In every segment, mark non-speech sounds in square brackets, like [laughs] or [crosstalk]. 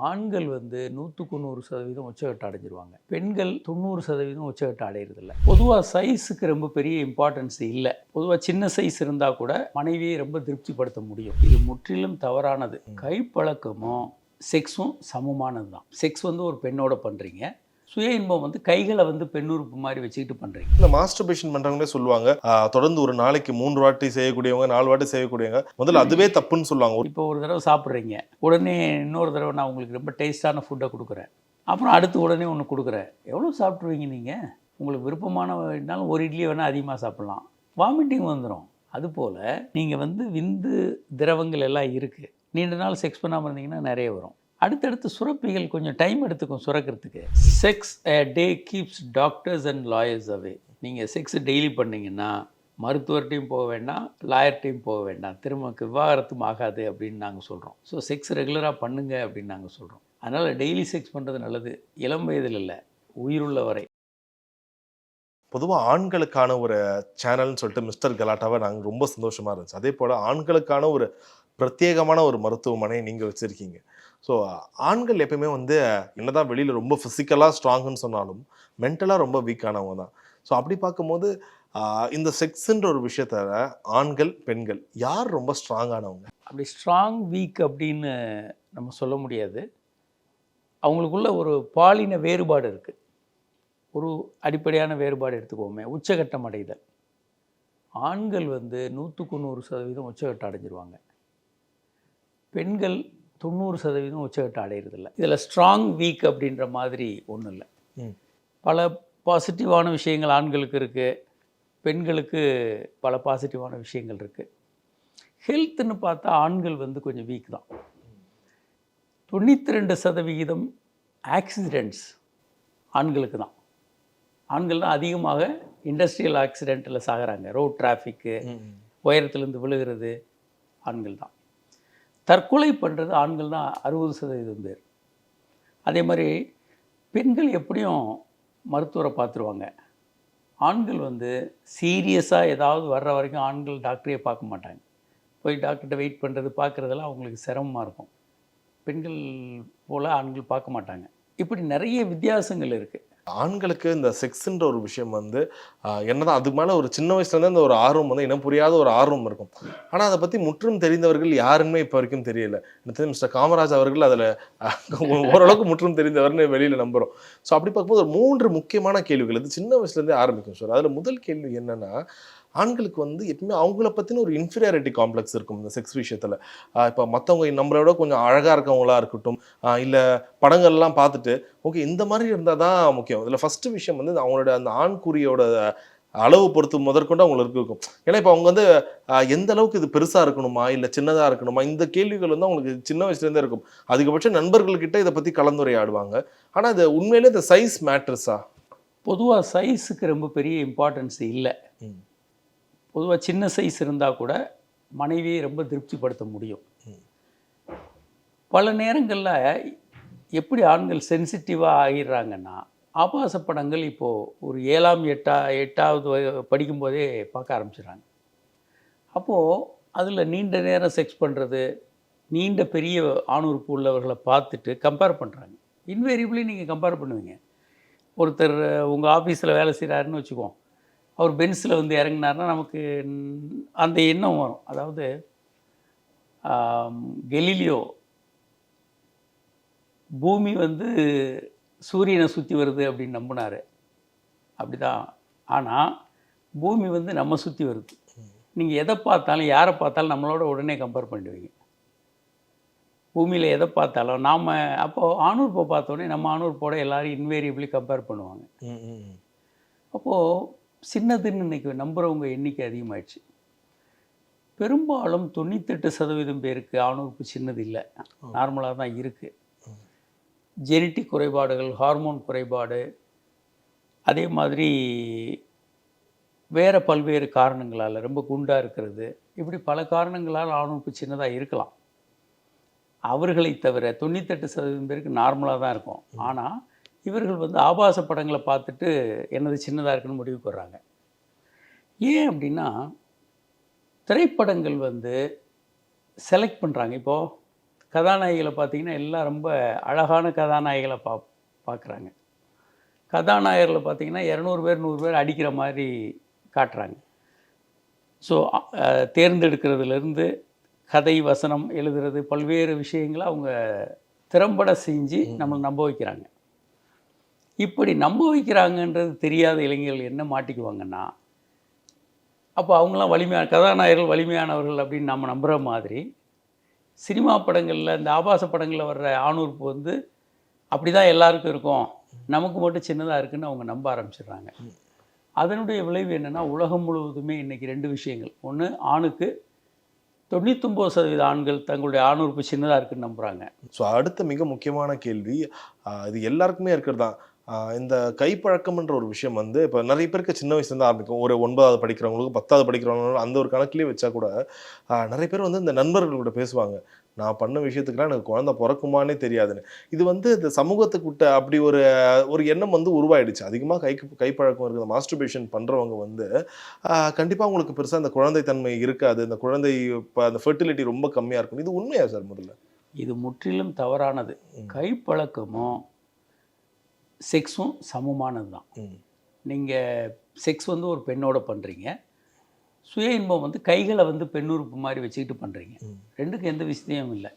ஆண்கள் வந்து நூற்றுக்கு நூறு சதவீதம் உச்சகட்டம் அடைஞ்சிருவாங்க. பெண்கள் தொண்ணூறு சதவீதம் உச்சகட்டம் அடையிறதில்ல. பொதுவாக சைஸுக்கு ரொம்ப பெரிய இம்பார்ட்டன்ஸ் இல்லை. பொதுவாக சின்ன சைஸ் இருந்தால் கூட மனைவியை ரொம்ப திருப்திப்படுத்த முடியும். இது முற்றிலும் தவறானது. கைப்பழக்கமும் செக்ஸும் சமமானது தான் செக்ஸ் வந்து ஒரு பெண்ணோட பண்ணுறீங்க சுய இன்பம் வந்து கைகளை வந்து பெண்ணுறுப்பு மாதிரி வச்சுக்கிட்டு பண்ணுறீங்க இந்த மாஸ்டர்பேஷன் பண்றவங்களே சொல்லுவாங்க தொடர்ந்து ஒரு நாளைக்கு மூன்று வாட்டி செய்யக்கூடியவங்க நாலு வாட்டி செய்யக்கூடியவங்க. முதல்ல அதுவே தப்புன்னு சொல்லுவாங்க. இப்போ ஒரு தடவை சாப்பிட்றீங்க உடனே இன்னொரு தடவை நான் உங்களுக்கு ரொம்ப டேஸ்டான ஃபுட்டை கொடுக்குறேன். அப்புறம் அடுத்து உடனே ஒன்று கொடுக்குறேன். எவ்வளோ சாப்பிட்ருவீங்க நீங்கள் உங்களுக்கு விருப்பமானனாலும் ஒரு இட்லி வேணால் அதிகமாக சாப்பிட்லாம். வாமிட்டிங் வந்துடும் அதுபோல் நீங்கள் வந்து விந்து திரவங்கள் எல்லாம் இருக்குது நீண்ட நாள் செக்ஸ் பண்ணாமல் இருந்தீங்கன்னா நிறைய வரும். அடுத்தடுத்து சுரப்பிகள் கொஞ்சம் டைம் எடுத்துக்கும் சுரக்கிறதுக்கு. Sex day keeps doctors and lawyers away நீங்கள் செக்ஸ் டெய்லி பண்ணிங்கன்னா மருத்துவர்கிட்டையும் போக வேண்டாம் லாயர்கிட்டையும் போக வேண்டாம். திரும்ப விவாகரத்தும் ஆகாது அப்படின்னு நாங்கள் சொல்கிறோம் ஸோ செக்ஸ் ரெகுலராக பண்ணுங்க அப்படின்னு நாங்கள் சொல்கிறோம் அதனால் டெய்லி செக்ஸ் பண்ணுறது நல்லது. இளம் வயதில் இல்லை உயிருள்ள வரை பொதுவாக ஆண்களுக்கான ஒரு சேனல்னு சொல்லிட்டு மிஸ்டர் கலாட்டாவை நாங்கள் ரொம்ப சந்தோஷமாக இருந்துச்சு. அதே போல் ஆண்களுக்கான ஒரு பிரத்யேகமான ஒரு மருத்துவமனையை நீங்கள் வச்சுருக்கீங்க. ஸோ ஆண்கள் எப்பயுமே வந்து என்னதான் வெளியில் ரொம்ப ஃபிசிக்கலாக ஸ்ட்ராங்குன்னு சொன்னாலும் மென்டலாக ரொம்ப வீக்கானவங்க தான். ஸோ அப்படி பார்க்கும்போது இந்த செக்ஸுன்ற ஒரு விஷயத்த ஆண்கள் பெண்கள் யார் ரொம்ப ஸ்ட்ராங்கானவங்க அப்படி ஸ்ட்ராங் வீக் அப்படின்னு நம்ம சொல்ல முடியாது. அவங்களுக்குள்ள ஒரு பாலின வேறுபாடு இருக்குது ஒரு அடிப்படையான வேறுபாடு எடுத்துக்கோமே உச்சகட்டம் அடைதல். ஆண்கள் வந்து நூற்றுக்கு நூறு சதவீதம் உச்சகட்டம் அடைஞ்சிருவாங்க. பெண்கள் தொண்ணூறு சதவீதம் உச்சகட்டம் அடையிறதில்ல. இதில் ஸ்ட்ராங் வீக் அப்படின்ற மாதிரி ஒன்றும் இல்லை. பல பாசிட்டிவான விஷயங்கள் ஆண்களுக்கு இருக்குது பெண்களுக்கு பல பாசிட்டிவான விஷயங்கள் இருக்குது ஹெல்த்துன்னு பார்த்தா ஆண்கள் வந்து கொஞ்சம் வீக் தான். தொண்ணூற்றி ரெண்டு சதவிகிதம் ஆக்சிடெண்ட்ஸ் ஆண்களுக்கு தான். ஆண்கள் தான் அதிகமாக இண்டஸ்ட்ரியல் ஆக்சிடெண்ட்டில் சாகுறாங்க. ரோட் டிராஃபிக்கு உயரத்துலேருந்து விழுகிறது. ஆண்கள் தான். தற்கொலை பண்ணுறது ஆண்கள் தான் அறுபது சதவீதம் பேர். அதே மாதிரி பெண்கள் எப்படியும் மருத்துவரை பார்த்துருவாங்க. ஆண்கள் வந்து சீரியஸாக ஏதாவது வர்ற வரைக்கும் ஆண்கள் டாக்டரையே பார்க்க மாட்டாங்க. போய் டாக்டர்கிட்ட வெயிட் பண்ணுறது பார்க்குறதெல்லாம் அவங்களுக்கு சிரமமாக இருக்கும். பெண்கள் போல் ஆண்கள் பார்க்க மாட்டாங்க. இப்படி நிறைய வித்தியாசங்கள் இருக்குது ஆண்களுக்கு இந்த செக்ஸ்ன்ற ஒரு விஷயம் வந்து என்னதான் அதுக்கு மேலே ஒரு சின்ன வயசுலேருந்து அந்த ஒரு ஆர்வம் வந்து இனம் புரியாத ஒரு ஆர்வம் இருக்கும். ஆனால் அதை பற்றி முற்றும் தெரிந்தவர்கள் யாருமே இப்போ வரைக்கும் தெரியல. எனக்கு மிஸ்டர் காமராஜ் அவர்கள் அதில் [laughs] ஓரளவுக்கு முற்றும் தெரிந்தவர்னு வெளியில் நம்புகிறோம் ஸோ அப்படி பார்க்கும்போது ஒரு மூன்று முக்கியமான கேள்விகள். இது சின்ன வயசுலேருந்தே ஆரம்பிக்கும். சார் அதில் முதல் கேள்வி என்னென்னா ஆண்களுக்கு வந்து எப்பவுமே அவங்கள பற்றின ஒரு இன்ஃபீரியாரிட்டி காம்ப்ளெக்ஸ் இருக்கும் இந்த செக்ஸ் விஷயத்தில். இப்போ மற்றவங்க நம்மளோட கொஞ்சம் அழகாக இருக்கவங்களா இருக்கட்டும் இல்லை படங்கள்லாம் பார்த்துட்டு ஓகே இந்த மாதிரி இருந்தால் தான் முக்கியம். இதில் ஃபஸ்ட்டு விஷயம் வந்து அவங்களோட அந்த ஆண் குறியோட அளவு பொறுத்து முதற்கொண்டு அவங்களுக்கு இருக்கும். ஏன்னா இப்போ அவங்க வந்து எந்த அளவுக்கு இது பெருசாக இருக்கணுமா இல்லை சின்னதாக இருக்கணுமா இந்த கேள்விகள் வந்து அவங்களுக்கு சின்ன வயசுலேருந்தே இருக்கும். அதிகபட்சம் நண்பர்கள்கிட்ட இதை பற்றி கலந்துரையாடுவாங்க. ஆனால் இது உண்மையிலே இந்த சைஸ் மேட்டர்ஸா பொதுவாக சைஸுக்கு ரொம்ப பெரிய இம்பார்ட்டன்ஸ் இல்லை. பொதுவாக சின்ன சைஸ் இருந்தால் கூட மனைவியை ரொம்ப திருப்திப்படுத்த முடியும். பல நேரங்களில் எப்படி ஆண்கள் சென்சிட்டிவாக ஆகிடுறாங்கன்னா ஆபாச படங்கள் இப்போது ஒரு ஏழாம் எட்டா எட்டாவது வய- படிக்கும்போதே பார்க்க ஆரம்பிச்சிடுறாங்க. அப்போது அதில் நீண்ட நேரம் செக்ஸ் பண்ணுறது நீண்ட பெரிய ஆணுறுப்பு உள்ளவர்களை பார்த்துட்டு கம்பேர் பண்ணுறாங்க இன்வேரியபிளி நீங்கள் கம்பேர் பண்ணுவீங்க. ஒருத்தர் உங்கள் ஆஃபீஸில் வேலை செய்கிறாருன்னு வச்சுக்குவோம் அவர் பென்ஸில் வந்து இறங்குனாருன்னா நமக்கு அந்த எண்ணம் வரும். அதாவது கெலீலியோ பூமி வந்து சூரியனை சுற்றி வருது அப்படின்னு நம்பினார். அப்படிதான். ஆனால் பூமி வந்து நம்ம சுற்றி வருது. நீங்கள் எதை பார்த்தாலும் யாரை பார்த்தாலும் நம்மளோட உடனே கம்பேர் பண்ணுவீங்க பூமியில் எதை பார்த்தாலும் நாம் அப்போது ஆணூர்ப்பை பார்த்தோன்னே நம்ம ஆணூர்ப்போட எல்லாரும் இன்வேரியபிளி கம்பேர் பண்ணுவாங்க. அப்போது சின்னதுன்னு இன்னைக்கு நம்புகிறவங்க எண்ணிக்கை அதிகமாயிடுச்சு. பெரும்பாலும் தொண்ணூத்தெட்டு சதவீதம் பேருக்கு ஆணுறுப்பு சின்னது இல்லை. நார்மலாக தான் இருக்குது ஜெனட்டிக் குறைபாடுகள் ஹார்மோன் குறைபாடு அதே மாதிரி வேறு பல்வேறு காரணங்களால் ரொம்ப குண்டாக இருக்கிறது. இப்படி பல காரணங்களால் ஆணுறுப்பு சின்னதாக இருக்கலாம். அவர்களை தவிர தொண்ணூத்தெட்டு சதவீதம் பேருக்கு நார்மலாக தான் இருக்கும். ஆனால் இவர்கள் வந்து ஆபாச படங்களை பார்த்துட்டு என்னது சின்னதாக இருக்குன்னு முடிவுக்கு வர்றாங்க ஏன் அப்படின்னா திரைப்படங்கள் வந்து செலக்ட் பண்ணுறாங்க இப்போது கதாநாயகிகளை பார்த்தீங்கன்னா எல்லாம் ரொம்ப அழகான கதாநாயகிகளை பா பார்க்குறாங்க. கதாநாயகர்களை பார்த்தீங்கன்னா இரநூறு பேர் நூறு பேர் அடிக்கிற மாதிரி காட்டுறாங்க. ஸோ தேர்ந்தெடுக்கிறதுலேருந்து கதை வசனம் எழுதுறது பல்வேறு விஷயங்களை அவங்க திறம்பட செஞ்சு நம்மளை நம்ப வைக்கிறாங்க. இப்படி நம்ப வைக்கிறாங்கன்றது தெரியாத இளைஞர்கள் என்ன மாட்டிக்குவாங்கன்னா அப்போ அவங்களாம் வலிமையான கதாநாயகர்கள் வலிமையானவர்கள் அப்படின்னு நம்ம நம்புகிற மாதிரி சினிமா படங்களில் இந்த ஆபாச படங்களில் வர்ற ஆணூர்ப்பு வந்து அப்படி தான் எல்லாருக்கும் இருக்கும். நமக்கு மட்டும் சின்னதாக இருக்குன்னு அவங்க நம்ப ஆரம்பிச்சிடுறாங்க. அதனுடைய விளைவு என்னென்னா உலகம் முழுவதுமே இன்றைக்கி ரெண்டு விஷயங்கள். ஒன்று ஆணுக்கு தொண்ணூத்தொம்பது சதவீத ஆண்கள் தங்களுடைய ஆணுறுப்பு சின்னதாக இருக்குன்னு நம்புகிறாங்க ஸோ அடுத்த மிக முக்கியமான கேள்வி இது எல்லாருக்குமே இருக்கிறது தான். இந்த கைப்பழக்கம்ன்ற ஒரு விஷயம் வந்து இப்போ நிறைய பேருக்கு சின்ன வயசுலேருந்து ஆரம்பிக்கும். ஒரு ஒன்பதாவது படிக்கிறவங்களுக்கு பத்தாவது படிக்கிறவங்களுக்கு அந்த ஒரு கணக்குலேயே வச்சா கூட நிறைய பேர் வந்து இந்த நண்பர்கள் கூட பேசுவாங்க. நான் பண்ண விஷயத்துக்குலாம் எனக்கு குழந்தை பிறக்குமானே தெரியாதுன்னு. இது வந்து இந்த சமூகத்துக்கு விட்ட அப்படி ஒரு ஒரு எண்ணம் வந்து உருவாயிடுச்சு. அதிகமாக கை கைப்பழக்கம் இருக்குது. மாஸ்டர்பேஷன் பண்ணுறவங்க வந்து கண்டிப்பாக உங்களுக்கு பெருசாக அந்த குழந்தைத்தன்மை இருக்காது. இந்த குழந்தை இப்போ அந்த ஃபெர்டிலிட்டி ரொம்ப கம்மியாக இருக்கும். இது உண்மையா சார் முதல்ல? இது முற்றிலும் தவறானது. கைப்பழக்கமும் செக்ஸும் சமமானது தான் நீங்கள் செக்ஸ் வந்து ஒரு பெண்ணோட பண்ணுறீங்க சுய இன்பம் வந்து கைகளை வந்து பெண்ணுறுப்பு மாதிரி வச்சுக்கிட்டு பண்ணுறீங்க. ரெண்டுக்கும் எந்த விஷயமும் இல்லை.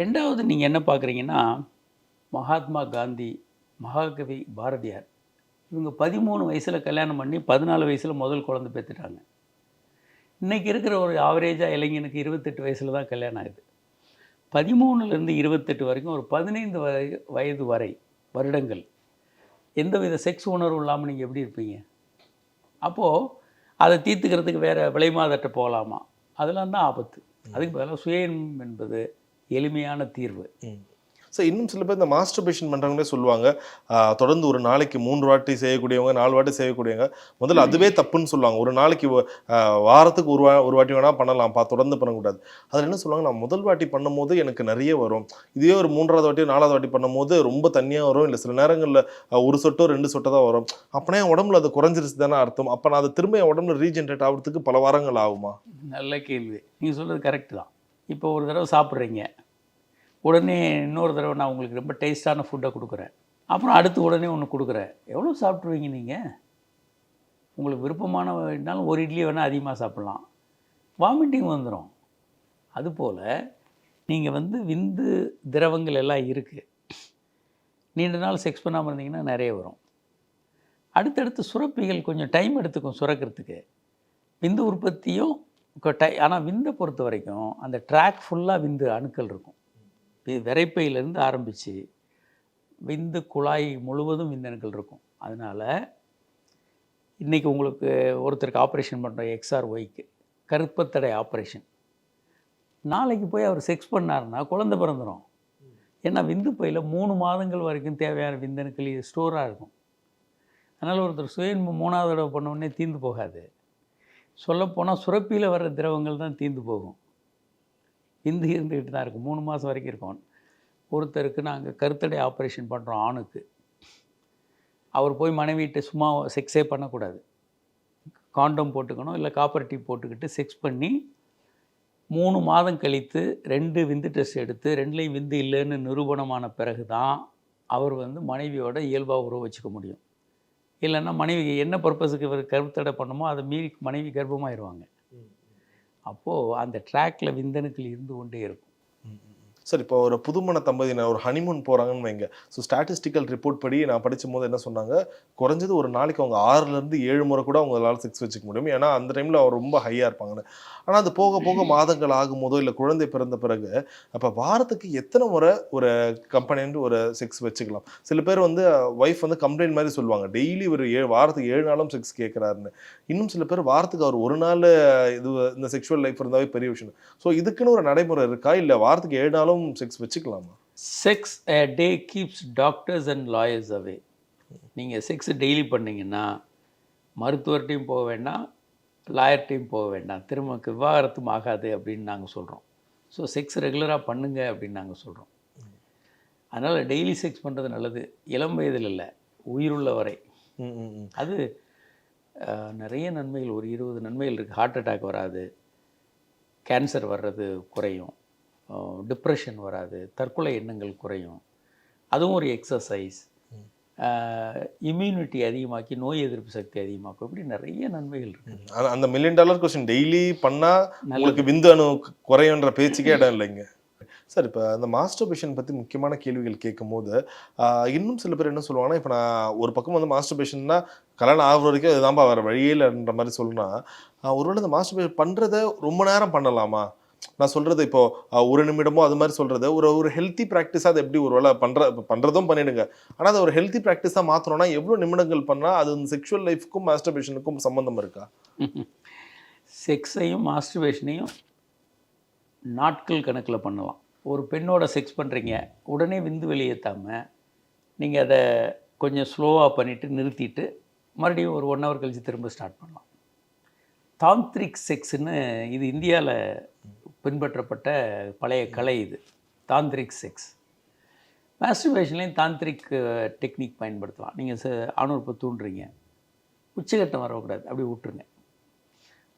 ரெண்டாவது நீங்கள் என்ன பார்க்குறீங்கன்னா மகாத்மா காந்தி மகாகவி பாரதியார் இவங்க பதிமூணு வயசில் கல்யாணம் பண்ணி பதினாலு வயசில் முதல் குழந்தை பெற்றுட்டாங்க. இன்றைக்கி இருக்கிற ஒரு ஆவரேஜாக இளைஞனுக்கு இருபத்தெட்டு வயசில் தான் கல்யாணம் ஆகுது. பதிமூணுலேருந்து இருபத்தெட்டு வரைக்கும் ஒரு பதினைந்து வய வயது வரை வருடங்கள். எந்தவித செக்ஸ் உணர்வு இல்லாமல் நீங்கள் எப்படி இருப்பீங்க? அப்போது அதை தீர்த்துக்கிறதுக்கு வேறு விலைமாதட்ட போகலாமா அதெல்லாம் தான் ஆபத்து. அதுக்கு பதிலாக சுயம் என்பது எளிமையான தீர்வு. ஸோ இன்னும் சில பேர் இந்த மாஸ்டர்பேஷன் பண்ணுறவங்களே சொல்லுவாங்க தொடர்ந்து ஒரு நாளைக்கு மூன்று வாட்டி செய்யக்கூடியவங்க நாலு வாட்டி செய்யக்கூடியவங்க. முதல்ல அதுவே தப்புன்னு சொல்லுவாங்க. ஒரு நாளைக்கு வாரத்துக்கு ஒரு வா ஒரு வாட்டி வேணால் பண்ணலாம்ப்பா தொடர்ந்து பண்ணக்கூடாது. அதில் என்ன சொல்லுவாங்க நான் முதல் வாட்டி பண்ணும்போது எனக்கு நிறைய வரும். இதுவே ஒரு மூன்றாவது வாட்டி நாலாவது வாட்டி பண்ணும்போது ரொம்ப தண்ணியாக வரும். இல்லை சில நேரங்களில் ஒரு சொட்டோ ரெண்டு சொட்டோ தான் வரும். அப்போனா என் உடம்புல அது குறைஞ்சிருச்சு தானே அர்த்தம். அப்போ நான் அதை திரும்ப என் உடம்புல ரீஜென்ரேட் ஆகிறதுக்கு பல வாரங்கள் ஆகுமா? நல்ல கேள்வி. நீங்கள் சொல்கிறது கரெக்டு தான். இப்போ ஒரு தடவை சாப்பிட்றீங்க. உடனே இன்னொரு தடவை நான் உங்களுக்கு ரொம்ப டேஸ்டான ஃபுட்டை கொடுக்குறேன். அப்புறம் அடுத்து உடனே ஒன்று கொடுக்குறேன். எவ்வளோ சாப்பிட்ருவீங்க நீங்கள் உங்களுக்கு விருப்பமானனாலும் ஒரு இட்லி வேணால் அதிகமாக சாப்பிட்லாம். வாமிட்டிங் வந்துடும் அதுபோல் நீங்கள் வந்து விந்து திரவங்கள் எல்லாம் இருக்குது நீண்ட நாள் செக்ஸ் பண்ணாமல் இருந்தீங்கன்னா நிறைய வரும். அடுத்தடுத்து சுரப்பிகள் கொஞ்சம் டைம் எடுத்துக்கும் சுரக்கிறதுக்கு. விந்து உற்பத்தியும் டை ஆனால் விந்தை பொறுத்த வரைக்கும் அந்த ட்ராக் ஃபுல்லாக விந்து அணுக்கள் இருக்கும். விரைப்பையிலேருந்து ஆரம்பித்து விந்து குழாய் முழுவதும் விந்தணுக்கள் இருக்கும். அதனால் இன்றைக்கி உங்களுக்கு ஒருத்தருக்கு ஆப்ரேஷன் பண்ணுறோம் எக்ஸ்ஆர் ஒய்க்கு கருப்பத்தடை ஆப்ரேஷன். நாளைக்கு போய் அவர் செக்ஸ் பண்ணார்னா குழந்தை பிறந்துடும் ஏன்னா விந்து பையில் மூணு மாதங்கள் வரைக்கும் தேவையான விந்தணுக்கள் ஸ்டோராக இருக்கும். அதனால் ஒருத்தர் சுயன்பு மூணாவது தடவை பண்ண உடனே தீர்ந்து போகாது. சொல்லப்போனால் சுரப்பியில் வர்ற திரவங்கள் தான் தீர்ந்து போகும். ஹிந்தி இருந்துக்கிட்டு தான் இருக்கும். மூணு மாதம் வரைக்கும் இருக்கும். ஒருத்தருக்கு நாங்கள் கருத்தடை ஆப்ரேஷன் பண்ணுறோம் ஆணுக்கு. அவர் போய் மனைவிட்டு சும்மா செக்ஸே பண்ணக்கூடாது. காண்டம் போட்டுக்கணும் இல்லை காப்பர் டீ போட்டுக்கிட்டு செக்ஸ் பண்ணி மூணு மாதம் கழித்து ரெண்டு விந்து டெஸ்ட் எடுத்து ரெண்டுலேயும் விந்து இல்லைன்னு நிரூபணமான பிறகு தான் அவர் வந்து மனைவியோட இயல்பாக உறவு வச்சுக்க முடியும். இல்லைன்னா மனைவி என்ன பர்பஸுக்கு இவர் கருத்தடை பண்ணுமோ அதை மீறி மனைவி கர்ப்பமாயிடுவாங்க அப்போது அந்த ட்ராக்கில் விந்தணுக்கள் இருந்து கொண்டே இருக்கும். சார் இப்போ ஒரு புதுமண தம்பதியினர் ஒரு ஹனிமூன் போகிறாங்கன்னு வைங்க. ஸோ ஸ்டாட்டிஸ்டிக்கல் ரிப்போர்ட் படி நான் படிச்சும் போது என்ன சொன்னாங்க? குறைஞ்சது ஒரு நாளைக்கு அவங்க ஆறுலேருந்து ஏழு முறை கூட அவங்களால செக்ஸ் வச்சுக்க முடியும். ஏன்னா அந்த டைமில் அவர் ரொம்ப ஹையாக இருப்பாங்கன்னு. ஆனால் அது போக போக மாதங்கள் ஆகும்போதோ இல்லை குழந்தை பிறந்த பிறகு அப்போ வாரத்துக்கு எத்தனை முறை ஒரு கம்பெனின்ட்டு ஒரு செக்ஸ் வச்சுக்கலாம்? சில பேர் வந்து ஒய்ஃப் வந்து கம்ப்ளைண்ட் மாதிரி சொல்லுவாங்க. டெய்லி ஒரு ஏழு வாரத்துக்கு ஏழு நாளும் செக்ஸ் கேட்குறாருன்னு இன்னும் சில பேர் வாரத்துக்கு அவர் ஒரு நாள் இது இந்த செக்ஷுவல் லைஃப் இருந்தாவே பெரிய விஷயம். ஸோ இதுக்குன்னு ஒரு நடைமுறை இருக்கா? இல்லை வாரத்துக்கு ஏழு நாளும் செக்ஸ் வச்சுக்கலாமா? Sex a day keeps doctors and lawyers away நீங்கள் செக்ஸ் டெய்லி பண்ணீங்கன்னா மருத்துவர்கிட்டையும் போக வேண்டாம் லாயர்கிட்டையும் போக வேண்டாம். திரும்ப விவாகரத்தும் ஆகாது அப்படின்னு நாங்கள் சொல்கிறோம் ஸோ செக்ஸ் ரெகுலராக பண்ணுங்க அப்படின்னு நாங்கள் சொல்கிறோம் அதனால் டெய்லி செக்ஸ் பண்ணுறது நல்லது. இளம் வயதில் இல்லை உயிருள்ள வரை. அது நிறைய நன்மைகள். ஒரு இருபது நன்மைகள் இருக்குது ஹார்ட் அட்டாக் வராது. கேன்சர் வர்றது குறையும். டிப்ரெஷன் வராது தற்கொலை எண்ணங்கள் குறையும். அதுவும் ஒரு எக்ஸசைஸ் இம்யூனிட்டி அதிகமாக்கி நோய் எதிர்ப்பு சக்தி அதிகமாக்கும். இப்படி நிறைய நன்மைகள் இருக்குது அந்த- மில்லியன் டாலர் கொஸ்டின் டெய்லி பண்ணா உங்களுக்கு விந்து அணு குறையுன்ற பேச்சுக்கே இடம் இல்லைங்க. சார் இப்போ அந்த மாஸ்டர்பேஷன் பற்றி முக்கியமான கேள்விகள் கேட்கும்போது ஆஹ், இன்னும் சில பேர் என்ன சொல்லுவாங்கன்னா இப்போ நான் ஒரு பக்கம் வந்து மாஸ்டர்பேஷன்னா கல்யாணம் ஆகுற வரைக்கும் இதுதான்ப்பா வேறு வழியே இல்லைன்ற மாதிரி சொல்லுனா ஆஹ், ஒருவேளை இந்த மாஸ்டர்பேஷன் பண்ணுறத ரொம்ப நேரம் பண்ணலாமா? நான் சொல்கிறது இப்போ ஒரு நிமிடமோ அது மாதிரி சொல்கிறது ஒரு ஒரு ஹெல்த்தி ப்ராக்டிஸாக அதை எப்படி ஒரு வேளை பண்ணுற பண்ணுறதும் பண்ணிடுங்க. ஆனால் அதை ஒரு ஹெல்த்தி ப்ராக்டிஸாக மாற்றணும்னா எவ்வளோ நிமிடங்கள் பண்ணால் அது செக்ஷுவல் லைஃப்க்கும் மாஸ்டர்பேஷனுக்கும் சம்மந்தம் இருக்கா? செக்ஸையும் மாஸ்டர்பேஷனையும் நாட்கள் கணக்கில் பண்ணலாம். ஒரு பெண்ணோட செக்ஸ் பண்ணுறீங்க உடனே விந்து வெளியேற்றாமல் நீங்கள் அதை கொஞ்சம் ஸ்லோவாக பண்ணிவிட்டு நிறுத்திட்டு மறுபடியும் ஒரு ஒன் ஹவர் கழித்து திரும்ப ஸ்டார்ட் பண்ணலாம். தாந்திரிக் செக்ஸ்னு இது இந்தியாவில் பின்பற்றப்பட்ட பழைய கலை இது. Tantric sex. மாஸ்டர்பேஷன்லேயும் தாந்திரிக் டெக்னிக் பயன்படுத்தலாம். நீங்கள் ச ஆணுறுப்பை தூண்டுறீங்க. உச்சகட்டம் வரக்கூடாது. அப்படி விட்டுருங்க.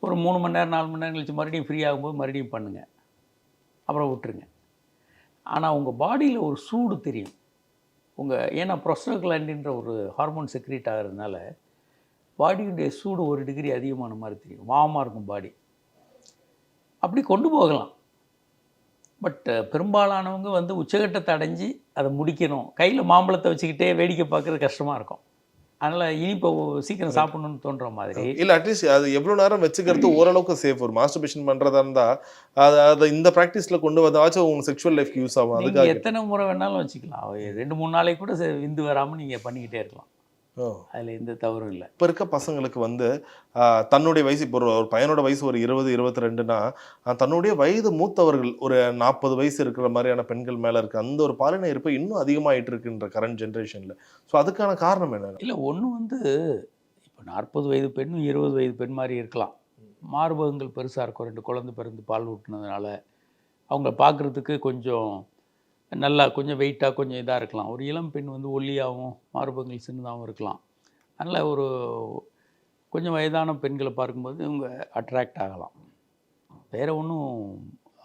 ஒரு மூணு மணி நேரம் நாலு மணி நேரம் கழிச்சு மறுபடியும் ஃப்ரீ ஆகும்போது மறுபடியும் பண்ணுங்கள் அப்புறம் விட்டுருங்க. ஆனால் உங்கள் பாடியில் ஒரு சூடு தெரியும். உங்கள் ஏன்னா ப்ரொஸ்டோக்லாண்டின்ற ஒரு ஹார்மோன் செக்ரேட் ஆகிறதுனால பாடியுடைய சூடு ஒரு டிகிரி அதிகமான மாதிரி தெரியும். வாமாக இருக்கும் பாடி அப்படி கொண்டு போகலாம். பட் பெரும்பாலானவங்க வந்து உச்சகட்டத்தை அடைஞ்சு அதை முடிக்கணும். கையில் மாம்பழத்தை வச்சுக்கிட்டே வேடிக்கை பார்க்குறது கஷ்டமாக இருக்கும். அதனால் இனிப்பை சீக்கிரம் சாப்பிடணும்னு தோன்ற மாதிரி. இல்ல அட்லீஸ்ட் அது எவ்வளவு நேரம் வச்சுக்கிறது ஓரளவுக்கு சேஃப் ஒரு மாஸ்டர்பேஷன் பண்றதா இருந்தா அது அதை இந்த ப்ராக்டிஸ்ல கொண்டு வந்தாச்சும் உங்க செக்ஷுவல் லைஃப் யூஸ் ஆகும். அதுக்காக எத்தனை முறை வேணாலும் வச்சுக்கலாம். ரெண்டு மூணு நாளைக்கு கூட விந்து வராமல் நீங்கள் பண்ணிக்கிட்டே இருக்கலாம். அதில் எந்த தவறும் இல்லை. இப்ப இருக்க பசங்களுக்கு வந்து தன்னுடைய வயசு இப்போ ஒரு பையனோட வயசு ஒரு இருபது இருபத்தி ரெண்டுனா தன்னுடைய வயது மூத்தவர்கள் ஒரு நாற்பது வயசு இருக்கிற மாதிரியான பெண்கள் மேல இருக்க அந்த ஒரு பாலின இருப்பு இன்னும் அதிகமாயிட்டு இருக்குன்ற கரண்ட் ஜென்ரேஷன்ல ஸோ அதுக்கான காரணம் என்ன? இல்லை ஒன்று வந்து இப்போ நாற்பது வயது பெண்ணும் இருபது வயது பெண் மாதிரி இருக்கலாம். மார்பகங்கள் பெருசாக இருக்கும். ரெண்டு குழந்தை பிறந்து பால் ஊட்டினதுனால அவங்க பார்க்குறதுக்கு கொஞ்சம் நல்லா கொஞ்சம் வெயிட்டாக கொஞ்சம் இதாக இருக்கலாம். ஒரு இளம் பெண் வந்து ஒல்லியாகவும் மார்பகங்கள் சின்னதாகவும் இருக்கலாம். அதனால் ஒரு கொஞ்சம் வயதான பெண்களை பார்க்கும்போது இவங்க அட்ராக்ட் ஆகலாம். வேறு ஒன்றும்